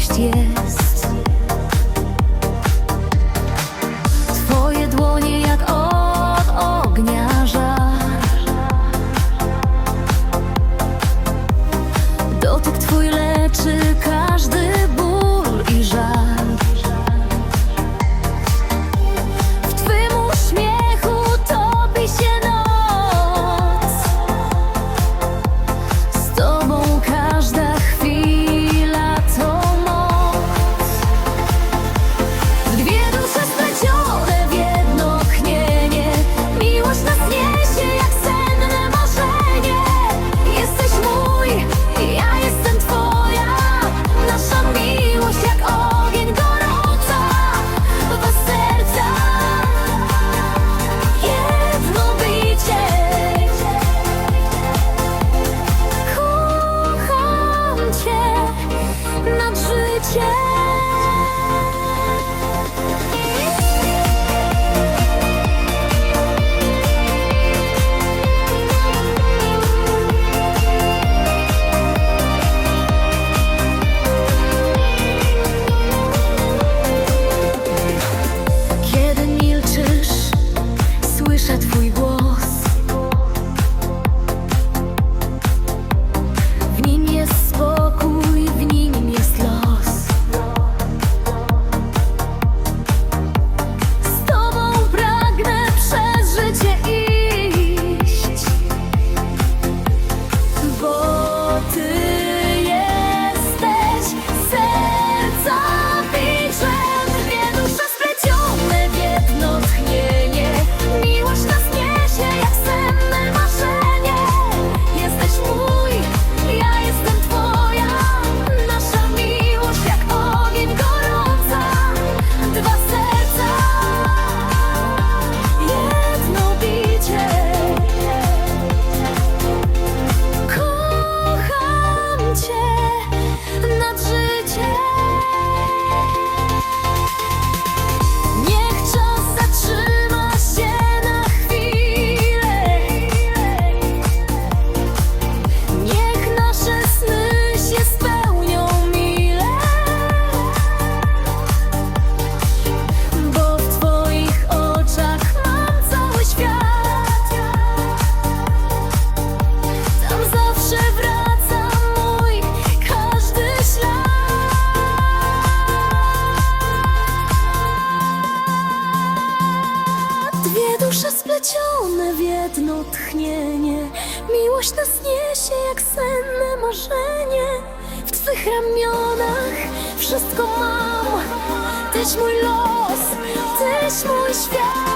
miłość jest. Dwie dusze splecione w jedno tchnienie. Miłość nas niesie jak senne marzenie. W Twych ramionach wszystko mam. Tyś mój los, Tyś mój świat.